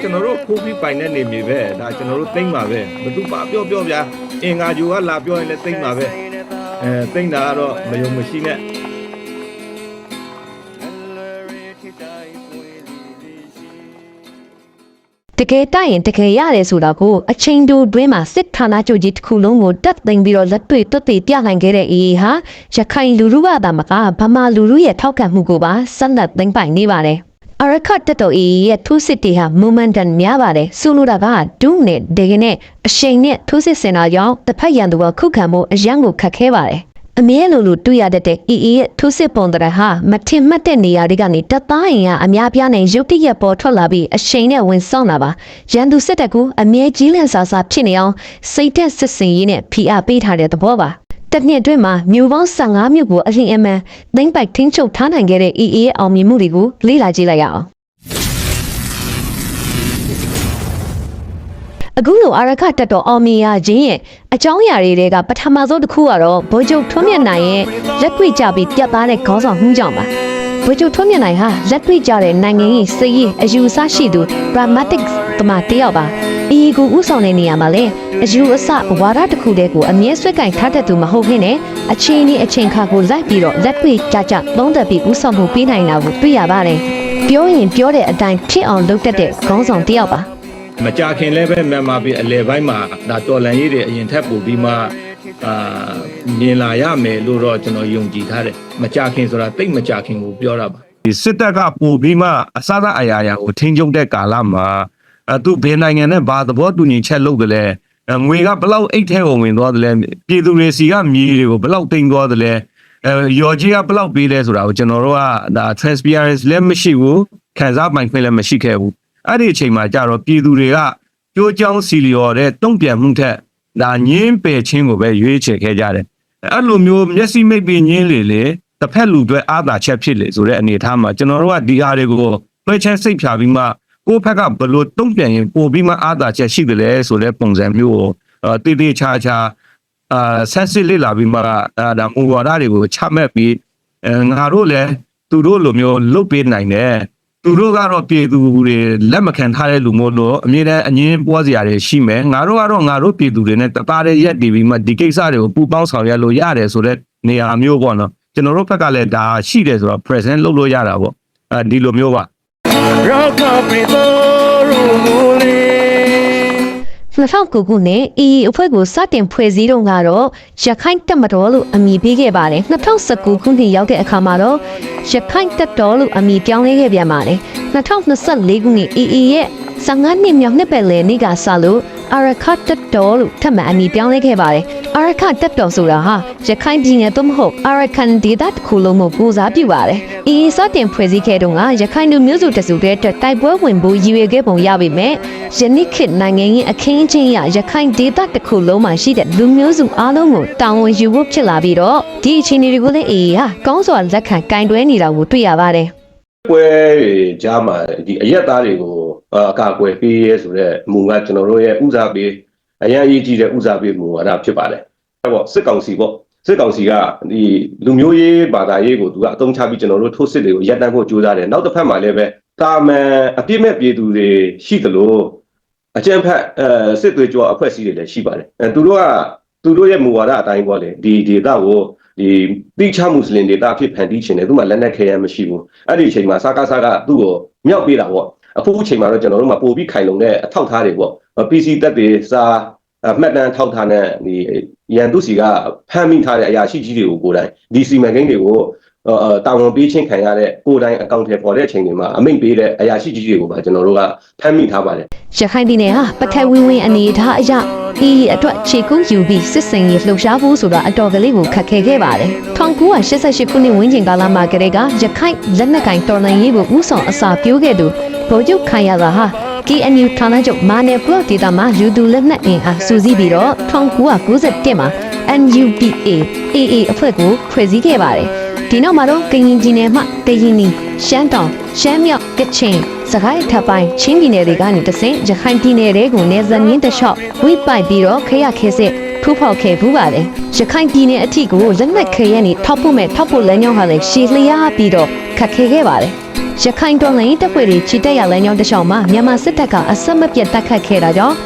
ကျွန်တော်တို့ခိုးပြီးပိုင်တဲ့နေမြေပဲဒါကျွန်တော်တို့သိမ့်ပါပဲဘသူပါပြောပြောဗျာအင်္ဂါဂျူကလာပြောရင်လည်းသိမ့်ပါပဲအဲသိမ့်တာကတော့မယုံမရှိနဲ့တကယ်တိုက်ရင်တကယ်ရတယ်ဆိုတာကိုအချိန်တိုတွင်းမှာစစ်ဌာနချုပ်ကြီးတစ်ခုလုံးကိုတက်သိမ်းပြီးတော့လက်တွေ့တွတ်သိပြနိုင်ခဲ့တဲ့အေးဟာရခိုင်လူထုကသာမကဗမာလူထုရဲ့ထောက်ခံမှုကိုပါဆက်လက်သိမ်းပိုင်နေပါတယ် အရခတ်တက်တော်အေးရဲ့ထိုးစစ်တွေဟာ momentum များပါတယ်ဆိုလိုတာကဒုနဲ့ဒေကနဲ့အရှိန်နဲ့ထိုးစစ်ဆင်တာကြောင့်တစ်ဖက်ရန်သူကခုခံမှုအရန်ကိုခတ်ခဲပါတယ်အမြဲလိုလိုတွေ့ရတတ်တဲ့ EE ရဲ့ထိုးစစ်ပုံတရဟာမထင်မှတ်တဲ့နေရာတွေကနေတပ်သားရင်ကအများပြားနဲ့ရုတ်တရက်ပေါ်ထွက်လာပြီးအရှိန်နဲ့ဝင်ဆောင်လာပါရန်သူစစ်တပ်ကအမြဲကြီးလန့်စာစာဖြစ်နေအောင်စိတ်သက်စစ်စင်ရေးနဲ့ဖိအားပေးထားတဲ့သဘောပါ တစ်နှစ်အတွင်းမှာမြို့ပေါင်း15မြို့ကိုအရင်အမှန်သိမ့်ပိုက်ထင်းချုပ်ထားနိုင်ခဲ့တဲ့ EE ရဲ့အောင်မြင်မှုတွေကိုလေ့လာကြည့်လိုက်ရအောင်အခုလိုအာရခတက်တော်အောင်မြင်ရခြင်းရဲ့အကြောင်းအရာတွေကပထမဆုံးတစ်ခုကတော့ဗိုလ်ချုပ်ထွန်းမြတ်နိုင်ရဲ့လက်တွေ့ကြပြီးပြတ်သားတဲ့ခေါင်းဆောင်မှုကြောင့်ပါ ဗိုလ်ချုပ်ထွန်းမြတ်နိုင်ဟာလက်တွေ့ကြတဲ့နိုင်ငံရေးစည်ရေးအယူအဆရှိသူ pragmatic တမတယောက်ပါအီကိုဥဆောင်တဲ့နေရာမှာလဲအယူအဆဝါဒတစ်ခုတည်းကိုအမြဲဆွဲကင်ထားတတ်သူမဟုတ်ဘဲနဲ့အချိန်နဲ့အချိန်ခါကိုလိုက်ပြီးတော့လက်တွေ့ကြကြသုံးသက်ပြီးဥဆောင်မှုပေးနိုင်တာကိုတွေ့ရပါတယ်ပြောရင်ပြောတဲ့အတိုင်းဖြစ်အောင်လုပ်တတ်တဲ့ခေါင်းဆောင်တယောက်ပါမကြခင်လည်းပဲမြန်မာပြည်အလဲပိုင်းမှာဒါတော်လန်ရေးတွေအရင်ထက်ပိုပြီးမှ အာမြင်လာရမယ်လို့တော့ကျွန်တော်ယုံကြည်ထားတယ်မကြခင်ဆိုတာတိတ်မကြခင်ကိုပြောတာပါဒီစစ်တပ်ကပိုပြီးမှအစသာအရာရာကိုထိန်းချုပ်တဲ့ကာလမှာအဲသူဘယ်နိုင်ငံနဲ့ဘာသဘောတူညီချက်လုပ်တယ်လဲအဲငွေကဘလောက်အိတ်ထဲကိုဝင်သွားတယ်လဲပြည်သူတွေစီကမြေတွေကိုဘလောက်တင်သွားတယ်လဲအဲရော်ကြီးကဘလောက်ပေးလဲဆိုတာကိုကျွန်တော်တို့ကဒါ transparency လည်းမရှိဘူးခံစားပိုင်ခွင့်လည်းမရှိခဲ့ဘူးအဲ့ဒီအချိန်မှာကြတော့ပြည်သူတွေကကြိုးကြောင်းစီလျော်တဲ့တုံ့ပြန်မှုထက် ဒါညင်းပယ်ခြင်းကိုပဲရွေးချယ်ခဲ့ကြတယ်အဲ့လိုမျိုးမျက်စိမိတ်ပြီးညင်းလေလေတစ်ဖက်လူတွေအာသာချက်ဖြစ်လေဆိုတဲ့အနေအထားမှာကျွန်တော်တို့ကဒီဟာတွေကိုလွှဲချဲစိတ်ဖြာပြီးမှကိုယ့်ဘက်ကဘလို့တုံ့ပြန်ရင်ပို့ပြီးမှအာသာချက်ရှိတယ်လေဆိုတဲ့ပုံစံမျိုးကိုအဲတေးသေးချာချာအာဆက်စစ်လေ့လာပြီးမှအာဒါမူဝါဒတွေကိုချမှတ်ပြီးအဲငါတို့လည်းသူတို့လိုမျိုးလုတ်ပေးနိုင်တယ် သူတို့ကတော့ပြည်သူတွေလက်မခံထားတဲ့လူမျိုးလို့အမြဲတမ်းအငင်းပွားစရာတွေရှိမယ်ငါတို့ကတော့ငါတို့ပြည်သူတွေနဲ့တသားတည်းရက်တည်ပြီးမှဒီကိစ္စတွေကိုပူပေါင်းဆောင်ရွက်လို့ရတယ်ဆိုတဲ့နေရာမျိုးပေါ့နော်ကျွန်တော်တို့ဘက်ကလည်းဒါရှိတယ်ဆိုတော့ present လုပ်လို့ရတာပေါ့အဲဒီလိုမျိုးပါ 2009ခုနှစ် EE အဖွဲ့ကိုစတင်ဖွဲ့စည်းတော့ကတော့ရခိုင်တပ်မတော်လို့အမည်ပေးခဲ့ပါတယ်2019ခုနှစ်ရောက်တဲ့အခါမှာတော့ရခိုင်တပ်တော်လို့အမည်ပြောင်းလဲခဲ့ပြန်ပါတယ်2024ခုနှစ် EE ရဲ့15နှစ်မြောက်နှစ်ပတ်လည်နေ့ကစလို့အရခတ်တပ်တော်လို့ထပ်မံအမည်ပြောင်းလဲခဲ့ပါတယ် အရခတ်တပ်တော်ဆိုတာဟာရခိုင်ပြည်နယ်သို့မဟုတ်အရကန်ဒေသတစ်ခုလုံးကိုကိုစားပြုပါတယ်။ EE စတင်ဖွဲ့စည်းခဲ့တော့ကရခိုင်လူမျိုးစုတစုတည်းအတွက်တိုက်ပွဲဝင်ဖို့ရည်ရွယ်ခဲ့ပုံရပေမဲ့ယနေ့ခေတ်နိုင်ငံရေးအခင်းအကျင်းအရရခိုင်ဒေသတစ်ခုလုံးမှာရှိတဲ့လူမျိုးစုအားလုံးကိုတာဝန်ယူဖို့ဖြစ်လာပြီးတော့ဒီအခြေအနေတွေကိုလည်း EE ဟာကောင်းစွာလက်ခံကင်တွယ်နေတာကိုတွေ့ရပါတယ်။ပွဲတွေကြားမှာဒီအရက်သားတွေကိုအာအကာအကွယ်ပေးရဲဆိုတဲ့မူကကျွန်တော်တို့ရဲ့ဥစားပေး အရင်အရေးကြီးတဲ့ဥစားပေးမူဝါဒဖြစ်ပါတယ်။အဲ့ပေါ့စစ်ကောင်စီပေါ့စစ်ကောင်စီကဒီလူမျိုးရေးဘာသာရေးကိုသူကအသုံးချပြီးကျွန်တော်တို့ထိုးစစ်တွေကိုရပ်တန့်ဖို့ကြိုးစားတယ်။နောက်တစ်ဖက်မှာလည်းပဲတာမန်အပြစ်မဲ့ပြည်သူတွေရှိသလိုအကြံဖက်အဲစစ်သွေးကြောအဖွဲ့အစည်းတွေလည်းရှိပါတယ်။အဲသူတို့ကသူတို့ရဲ့မူဝါဒအတိုင်းပေါ့လေဒီဒေသကိုဒီတိချမွတ်စလင်ဒေသဖြစ်ဖန်တီးခြင်းတယ်သူမှလက်နက်ခဲရမ်းမရှိဘူး။အဲ့ဒီအချိန်မှာစကားစကားသူ့ကိုမြောက်ပေးတာပေါ့။အခုအချိန်မှာတော့ကျွန်တော်တို့မှာပို့ပြီးခိုင်လုံတဲ့အထောက်အထားတွေပေါ့ PC တက်တွေစာအမှတ်တမ်းထောက်ထားတဲ့ဒီရန်သူစီကဖမ်းမိထားတဲ့အရာရှိကြီးတွေကိုကိုယ်တိုင်ဒီစီမံကိန်းတွေကိုအာတာဝန်ပေးခြင်းခံရတဲ့ကိုယ်တိုင်အကောင့်ထဲပေါ်တဲ့အချိန်တွေမှာအမိန့်ပေးတဲ့အရာရှိကြီးတွေကိုပါကျွန်တော်တို့ကဖမ်းမိထားပါတယ်ရခိုင်ပြည်နယ်ဟာပထဝီဝင်အနေအထားအရအီအတွက်ခြေကုပ်ယူပြီးစစ်စင်ရေးလှုပ်ရှားဖို့ဆိုတာအတော်ကလေးကိုခက်ခဲခဲ့ပါတယ်။1988ခုနှစ်ဝန်းကျင်ကာလမှာကတည်းကရခိုင်လက်နက်ကင်တော်လှန်ရေးကိုဥဆောင်အစာပြိုးခဲ့သူဗိုလ်ချုပ်ခိုင်ရတာဟာ KNU ဌာနချုပ်မာနယ်ပလော့ဒေတာမှာလူသူလက်နက်အင်အားစုစည်းပြီးတော့1991မှာ NUPA AA အဖွဲ့ကိုဖွဲ့စည်းခဲ့ပါတယ်။ဒီနောက်မှာတော့ကရင်ပြည်နယ်မှတရင်နီရှမ်းတောင်ရှမ်းမြောက်ကချင်စကိုင်းထပ်ပိုင်းချင်းပြည်နယ်တွေကနေတဆင့်ရခိုင်ပြည်နယ်တွေကိုနေဇမင်းတလျှောက်ဝိပိုက်ပြီးတော့ခရခဲစစ်ထိုးဖောက်ခဲ့ဘူးပါတယ်ရခိုင်ပြည်နယ်အထိကိုလက်နက်ခဲရနေထောက်ဖို့မဲ့ထောက်ဖို့လမ်းကြောင်းဟာလည်းရှည်လျားပြီးတော့ခက်ခဲခဲ့ပါတယ် ရခိုင်တော်လှန်ရေးတပ်ဖွဲ့တွေချီတက်ရလမ်းကြောင်းတစ်လျှောက်မှာမြန်မာစစ်တပ်ကအဆက်မပြတ်တိုက်ခတ်ခဲ့တာကြောင့်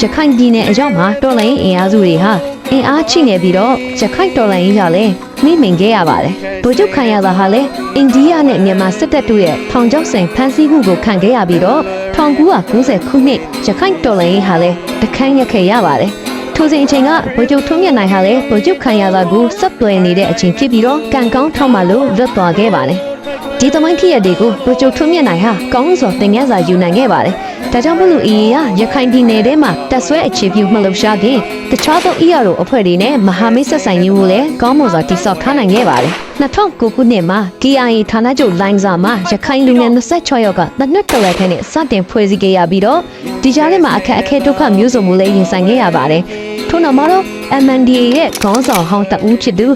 ရခိုင်ပြည်နယ်အရောက်မှာတော်လှန်ရေးအင်အားစုတွေဟာအင်အားချိနေပြီးတော့ရခိုင်တော်လှန်ရေးကလည်းနှိမ့်မိန်ခဲ့ရပါတယ်။ဗိုလ်ချုပ်ခံရတာဟာလည်းအိန္ဒိယနဲ့မြန်မာစစ်တပ်တို့ရဲ့ထောင်ချောက်ဆင်ဖမ်းဆီးမှုကိုခံခဲ့ရပြီးတော့1990ခုနှစ်ရခိုင်တော်လှန်ရေးဟာလည်းတခန်းရက်ခဲ့ရပါတယ်။ထိုစဉ်အချိန်ကဗိုလ်ချုပ်ထုံးမြတ်နိုင်ဟာလည်းဗိုလ်ချုပ်ခံရတာကိုစပ်သွယ်နေတဲ့အချိန်ဖြစ်ပြီးတော့ကံကောင်းထောက်မှလို့လွတ်သွားခဲ့ပါတယ်။ ဒီသမိုင်းဖြစ်ရတဲ့ကိုဗိုလ်ချုပ်ထုံးမြတ်နိုင်ဟာကောင်းစွာသင်ခန်းစာယူနိုင်ခဲ့ပါတယ်။ဒါကြောင့်မလို့အေးရရခိုင်ပြည်နယ်ထဲမှာတက်ဆွဲအခြေပြုမလုပ်ရှားခင်တခြားသော ER တို့အဖွဲ့တွေနဲ့မဟာမိတ်ဆက်ဆံရေးကိုလည်းကောင်းမွန်စွာတည်ဆောက်ထားနိုင်ခဲ့ပါတယ်။2009ခုနှစ်မှာ KIA ဌာနချုပ်လိုင်းစာမှာရခိုင်လူငယ်26ယောက်ကတနက်တလက်ခန့်နဲ့စတင်ဖွဲ့စည်းခဲ့ရပြီးတော့ဒီကြားထဲမှာအခက်အခဲဒုက္ခမျိုးစုံမျိုးလည်းရင်ဆိုင်ခဲ့ရပါတယ်။ထို့နောက်မှာတော့ MNDA ရဲ့ခေါင်းဆောင်ဟောင်းတဦးဖြစ်သူ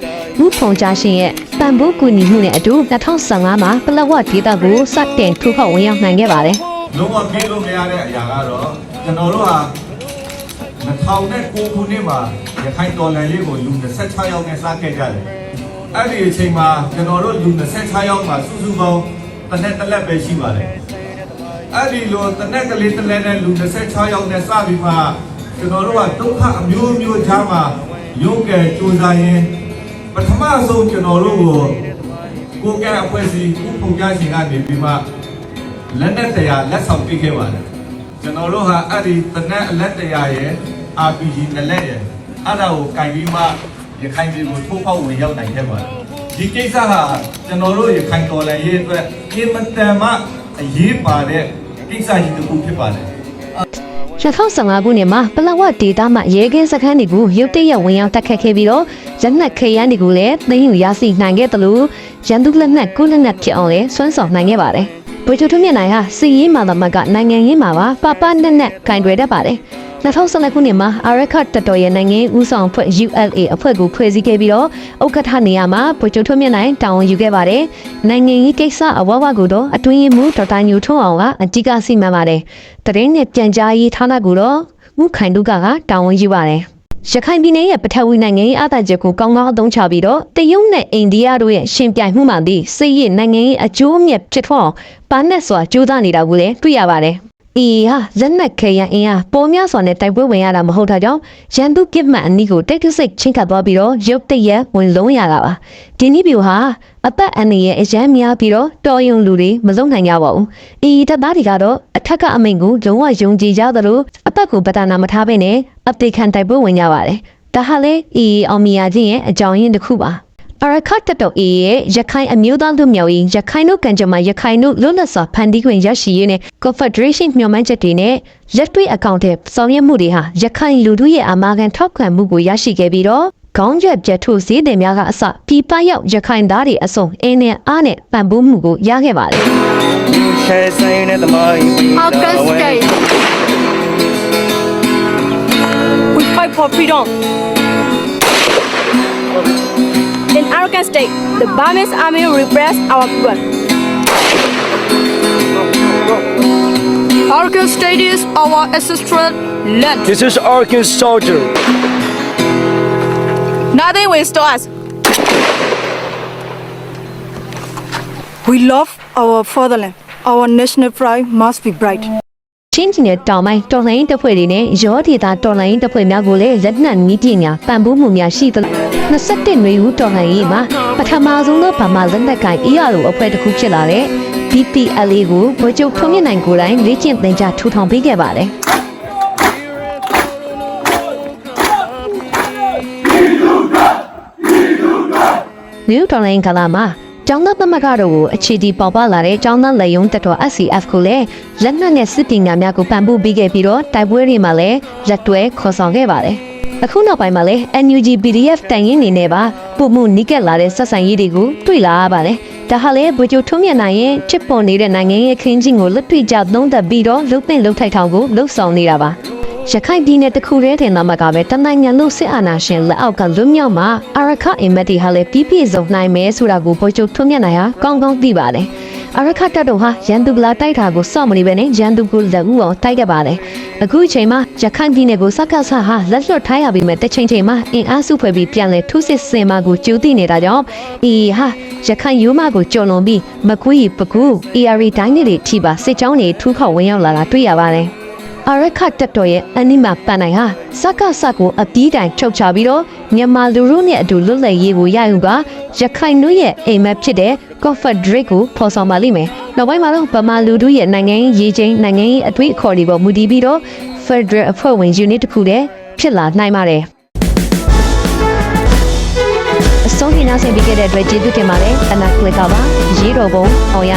ဦးဖုံကြားရှင်ရဲ့ ပံ့ပိုးကူညီမှုနဲ့အတူ2015မှာပလက်ဝဒေသကိုစတင်ထိုးဖောက်ဝင်ရောက်နိုင်ခဲ့ပါတယ်။လုံးဝပြေးလို့မရတဲ့အရာကတော့ကျွန်တော်တို့ဟာ2009ခုနှစ်မှာရခိုင်တော်လှန်ရေးကိုလူ26ယောက်နဲ့စခဲ့ကြတယ်။အဲ့ဒီအချိန်မှာကျွန်တော်တို့လူ26ယောက်မှာစုစုပေါင်းတစ်နဲ့တစ်လက်ပဲရှိပါတယ်။အဲ့ဒီလိုတစ်နဲ့ကလေးတစ်လက်နဲ့လူ26ယောက်နဲ့စပြီးမှကျွန်တော်တို့ကဒုက္ခအမျိုးမျိုးကြားမှာရုပ်ကဲစူးစမ်းရင်ပ ထမဆုံးကျွန်တော်တို့ကိုကိုယ်ကဲအဖွဲ့အစည်းဥပုံကြရှင်ကနေပြီးမှလက်နဲ့တရားလက်ဆောင်ပေးခဲ့ပါတယ်ကျွန်တော်တို့ဟာအဲ့ဒီတနက်အလက်တရားရဲ့ RPG နဲ့လက်ရဲ့အဲ့ဒါကိုကင်ပြီးမှရခိုင်ပြည်ကိုထိုးဖောက်ဝင်ရောက်နိုင်ခဲ့ပါတယ်ဒီကိစ္စဟာကျွန်တော်တို့ရခိုင်တော်လှန်ရေးအတွက်အင်မတန်မှအရေးပါတဲ့ကိစ္စကြီးတစ်ခုဖြစ်ပါတယ် 2015ခုနှစ်မှာပလဝဒေတာမှရဲကင်းစခန်းတွေကိုရုတ်တရက်ဝင်ရောက်တက်ခတ်ခဲ့ပြီးတော့ရနက်ခရမ်းတွေကိုလည်းသိမ်းယူရရှိနိုင်ခဲ့တယ်လို့ရန်သူလက်နက်ကုလက်နက်ဖြစ်အောင်လည်းစွမ်းဆောင်နိုင်ခဲ့ပါတယ်။ဗိုလ်ချုပ်ထွန်းမြတ်နိုင်ဟာစီရေးမာသမတ်ကနိုင်ငံရေးမှာပါပပနက်နက်ကင်တွယ်တတ်ပါတယ်။ 2012ခုနှစ်မှာအာရခတ်တတော်ရဲ့နိုင်ငံရေးဦးဆောင်အဖွဲ့ ULA အဖွဲ့ကိုဖွဲ့စည်းခဲ့ပြီးတော့ဥက္ကဋ္ဌနေရာမှာဗိုလ်ချုပ်ထွန်းမြတ်နိုင်တာဝန်ယူခဲ့ပါတယ်။နိုင်ငံရေးကိစ္စအဝဝကိုတော့အတွင်းရေးမှူးဒေါက်တာညိုထွန်းအောင်ကအကြီးကစီမံပါတယ်။တရင်နဲ့ပြန်ကြားရေးဌာနကိုတော့မူခိုင်တုကကတာဝန်ယူပါတယ်။ရခိုင်ပြည်နယ်ရဲ့ပထဝီနိုင်ငံရေးအသာချက်ကိုကောင်းကောင်းအသုံးချပြီးတော့တရုတ်နဲ့အိန္ဒိယတို့ရဲ့ရှင်ပြိုင်မှုမှသည်စစ်ရေးနိုင်ငံရေးအကျိုးအမြတ်ဖြစ်ထွန်းအောင်ပါနဲ့စွာကြိုးစားနေတာကိုလည်းတွေ့ရပါတယ်။ အီဟာဇက်နက်ခဲရန်အင်းဟာပေါ်များစွာနဲ့တိုက်ပွဲဝင်ရတာမဟုတ်တာကြောင့်ရန်သူကစ်မှန်အနီးကိုတက်တူစိတ်ချင်းခတ်သွားပြီးတော့ရုပ်တရက်ဝင်လုံးရတာပါဒီနည်းပြဟာအသက်အန္တရာယ်အရန်များပြီးတော့တော်ယုံလူတွေမလုံနိုင်ကြပါဘူးအီတပ်သားတွေကတော့အထက်ကအမိန်ကိုလုံးဝယုံကြည်ကြသလိုအသက်ကိုပတာနာမထားဘဲနဲ့အသေးခံတိုက်ပွဲဝင်ကြပါတယ်ဒါဟာလေအီအောင်မီယာချင်းရဲ့အကြောင်းရင်းတစ်ခုပါ အရခတ်တတော်အေးရဲ့ရခိုင်အမျိုးသားလူမျိုးရေးရခိုင်တို့ကံကြမ္မာရခိုင်တို့လွတ်လပ်စွာဖန်တီးခွင့်ရရှိရေးနဲ့ Confederation မျှော်မှန်းချက်တွေနဲ့လက်တွေ့အကောင့်တွေဆောင်ရွက်မှုတွေဟာရခိုင်လူထုရဲ့အမာခံထောက်ခံမှုကိုရရှိခဲ့ပြီးတော့ခေါင်းကျွက်ပြတ်ထုတ်စည်းတင်များကအစပြပရောက်ရခိုင်သားတွေအစုံအင်းနဲ့အားနဲ့ပံ့ပိုးမှုကိုရခဲ့ပါတယ် Arkan State. We fight for freedom. In Arakan State, the Burmese army repressed our people. Arakan State is our ancestral land. This is Arkan soldier. Nothing will stop us. We love our fatherland. Our national pride must be bright. ချင်းချင်းနဲ့တောင်ပိုင်းတော်လှန်ရေးတပ်ဖွဲ့တွေနဲ့ရောဒေတာတော်လှန်ရေးတပ်ဖွဲ့များကိုလည်းလက်နက်မီးပညာပံ့ပိုးမှုများရှိသလို21နွေဦးတော်လှန်ရေးမှာပထမဆုံးသောဗမာလက်နက်ကိုင် ER အဖွဲ့တစ်ခုဖြစ်လာတဲ့ BPLA ကိုဗိုလ်ချုပ်ထွန်းမြတ်နိုင်ကိုယ်တိုင်လေ့ကျင့်သင်ကြားထူထောင်ပေးခဲ့ပါတယ်နယူးတော်လိုင်းကလာမှာ ကျောင်းသားသမဂ္ဂတို့ကိုအခြေတီပေါ်ပါလာတဲ့ကျောင်းသားလက်ယုံတက်တော် SCF ကိုလည်းလက်နက်နဲ့စစ်ပညာများကိုပံ့ပိုးပေးခဲ့ပြီးတော့တိုက်ပွဲတွေမှာလည်းလက်တွဲခေါ်ဆောင်ခဲ့ပါတယ်။အခုနောက်ပိုင်းမှာလည်း NUG PDF တိုင်ရင်းနေနဲ့ပါပုံမှုနိကက်လာတဲ့ဆက်ဆံရေးတွေကိုတွေ့လာရပါတယ်။ဒါဟာလည်းဗိုလ်ချုပ်ထုံးမြတ်နိုင်ရဲ့ချစ်ပေါ်နေတဲ့နိုင်ငံရဲ့ခင်းချင်းကိုလွတ်တွေ့ကြသုံးသပ်ပြီးတော့လှုပ်ပင့်လှုပ်ထိုက်ထောင်ကိုလှုပ်ဆောင်နေတာပါ။ ရခိုင်ပြည်နယ်တစ်ခုတည်းထင်သားမှာကပဲတနိုင်ငံလုံးစစ်အာဏာရှင်လက်အောက်ကလွတ်မြောက်မှာအာရခအင်မက်တီဟာလည်းပြည့်ပြည့်စုံနိုင်မယ်ဆိုတာကိုဗိုလ်ချုပ်ထွန်းမြတ်နိုင်ဟာကောင်းကောင်းသိပါတယ်အရခတ်တပ်တော်ဟာရန်သူကလာတိုက်တာကိုစောင့်မနေပဲနဲ့ရန်သူကိုလက်ဦးအောင်တိုက်ခဲ့ပါတယ်အခုအချိန်မှာရခိုင်ပြည်နယ်ကိုစက္ကဆဟာလက်လွတ်ထားရပြီးမဲ့တစ်ချိန်ချိန်မှာအင်အားစုဖွဲ့ပြီးပြန်လဲထိုးစစ်ဆင်မှာကိုကြိုးသိနေတာကြောင့်အေးဟာရခိုင်ရိုးမကိုကြော်လွန်ပြီးမကွေးပကူ AR တိုင်းတွေထိပါစစ်ကြောင်းတွေထူးခေါက်ဝင်ရောက်လာတာတွေ့ရပါတယ် အရခတ်တက်တော်ရဲ့အနိမပန်နိုင်ဟာစက္ကစကိုအပြီးတိုင်ထုတ်ချပြီးတော့မြန်မာလူရုနဲ့အတူလွတ်လပ်ရေးကိုရယူကရခိုင်တို့ရဲ့အိမ်မက်ဖြစ်တဲ့ Confederate ကိုဖော်ဆောင်ပါလိမ့်မယ်။နောက်ပိုင်းမှာတော့ဗမာလူတို့ရဲ့နိုင်ငံရေးရေးချင်းနိုင်ငံရေးအတွေ့အခေါ်တွေပေါ်မူတည်ပြီးတော့ Federal အဖွဲ့ဝင် unit တစ်ခုတည်းဖြစ်လာနိုင်ပါတယ်။အဆုံးထိနားဆင်ပေးခဲ့တဲ့အတွက်ကျေးဇူးတင်ပါတယ်။အနာကလစ်ကပါရေးတော်ပုံအောင်ရ